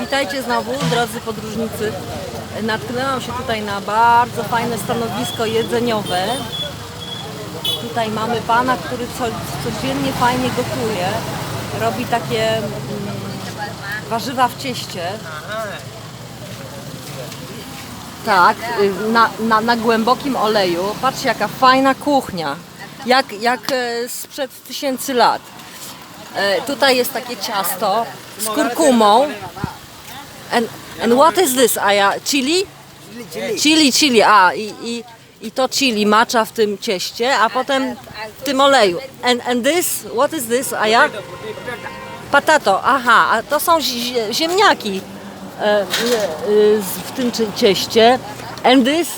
Witajcie znowu, drodzy podróżnicy. Natknęłam się tutaj na bardzo fajne stanowisko jedzeniowe. Tutaj mamy pana, który co, codziennie fajnie gotuje. Robi takie mm, warzywa w cieście. Tak, y, na, na, na głębokim oleju. Patrzcie, jaka fajna kuchnia. Jak, jak e, sprzed tysięcy lat. E, Tutaj jest takie ciasto z kurkumą. And, and what is this, Aya? Chili? Chili, chili. A, i, i, i to chili macza w tym cieście, a potem w tym oleju. And, and this, what is this, Aya? Patato, aha, a to są zi- ziemniaki e, z- w tym cie- cieście. And this,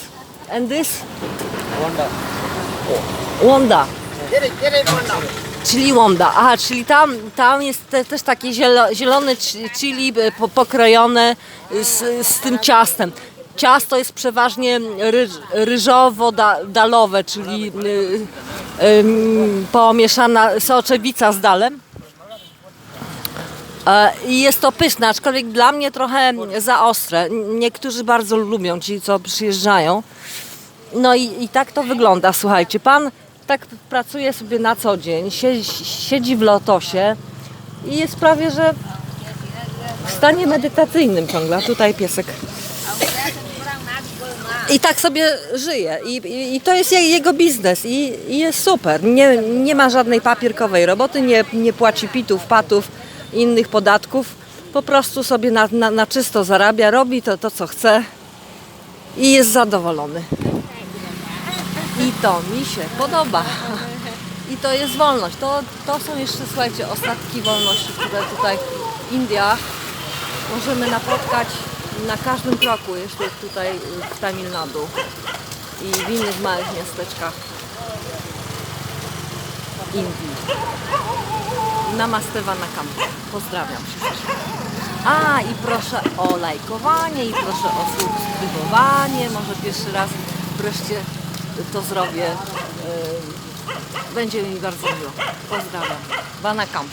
and this? Wonda. Czyli Wonda. Aha, czyli tam, tam jest te, też takie zielo, zielone chi- chili e, po, pokrojone z, z tym ciastem. Ciasto jest przeważnie ryż, ryżowo-dalowe, czyli y, ym, pomieszana soczewica z dalem. E, I jest to pyszne, aczkolwiek dla mnie trochę za ostre. Niektórzy bardzo lubią, ci co przyjeżdżają. No i, i tak to wygląda, słuchajcie. Pan tak pracuje sobie na co dzień, siedzi, siedzi w lotosie i jest prawie, że w stanie medytacyjnym ciągle. A Tutaj piesek. I tak sobie żyje. I, i, i to jest je- jego biznes i, i jest super. Nie, nie ma żadnej papierkowej roboty, nie, nie płaci pitów, patów, innych podatków. Po prostu sobie na, na, na czysto zarabia, robi to, to, co chce i jest zadowolony. I to mi się podoba. I to jest wolność. To, to są jeszcze, słuchajcie, ostatki wolności, które tutaj w Indiach możemy napotkać na każdym kroku, jeszcze tutaj w Tamil Nadu i w innych małych miasteczkach Indii. Namaste Vanakam. Pozdrawiam wszystkich. A i proszę o lajkowanie i proszę o subskrybowanie. Może pierwszy raz wreszcie to zrobię. Yy, Będzie mi bardzo miło. Pozdrawiam. Vanakam.